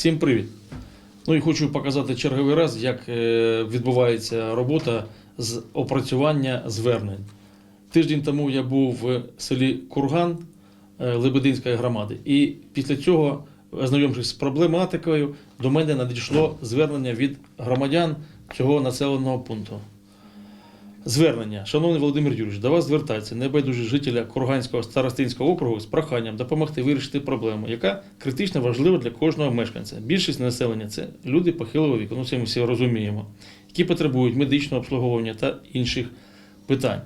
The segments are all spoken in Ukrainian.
Всім привіт! Ну і хочу показати черговий раз, як е, відбувається робота з опрацювання звернень. Тиждень тому я був в селі Курган е, Лебединської громади, і після цього, ознайомившись з проблематикою, до мене надійшло звернення від громадян цього населеного пункту. Звернення, шановний Володимир Юрійович, до вас звертається небайдужі жителя Курганського старостинського округу з проханням допомогти вирішити проблему, яка критично важлива для кожного мешканця. Більшість населення це люди похилого віку, ну це ми всі розуміємо, які потребують медичного обслуговування та інших питань.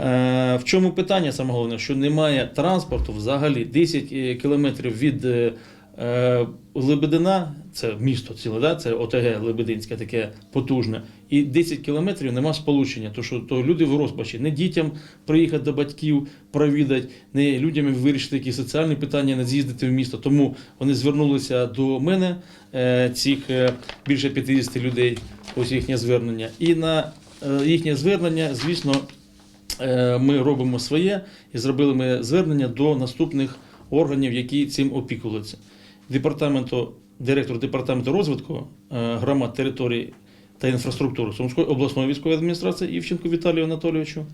Е, В чому питання саме головне, що немає транспорту взагалі 10 е, кілометрів від е, Лебедина, це місто ціле, да? це ОТГ Лебединське, таке потужне, і 10 кілометрів нема сполучення, то що то люди в розпачі, не дітям приїхати до батьків, провідати, не людям вирішити якісь соціальні питання, не з'їздити в місто. Тому вони звернулися до мене, е, цих е, більше 50 людей, ось їхнє звернення. І на е, їхнє звернення, звісно, Е, ми робимо своє і зробили ми звернення до наступних органів, які цим опікуються. Департаменту, директор департаменту розвитку е, громад території та інфраструктури Сумської обласної військової адміністрації Івченку Віталію Анатолійовичу,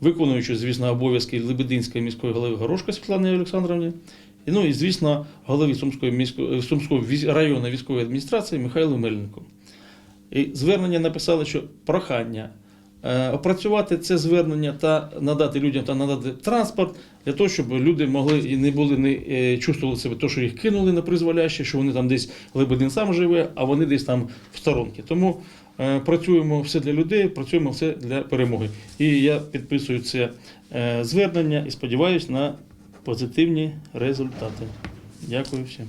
виконуючи, звісно, обов'язки Лебединської міської голови Горошка Світлани Олександровні, ну і, звісно, голови Сумської, міської, Сумської районної військової адміністрації Михайлу Мельнику. І звернення написали, що прохання е, опрацювати це звернення та надати людям та надати транспорт для того, щоб люди могли і не були не е, чувствували себе, то, що їх кинули на призволяще, що вони там десь Лебедин сам живе, а вони десь там в сторонки. Тому е, працюємо все для людей, працюємо все для перемоги. І я підписую це е, звернення і сподіваюся на позитивні результати. Дякую всім.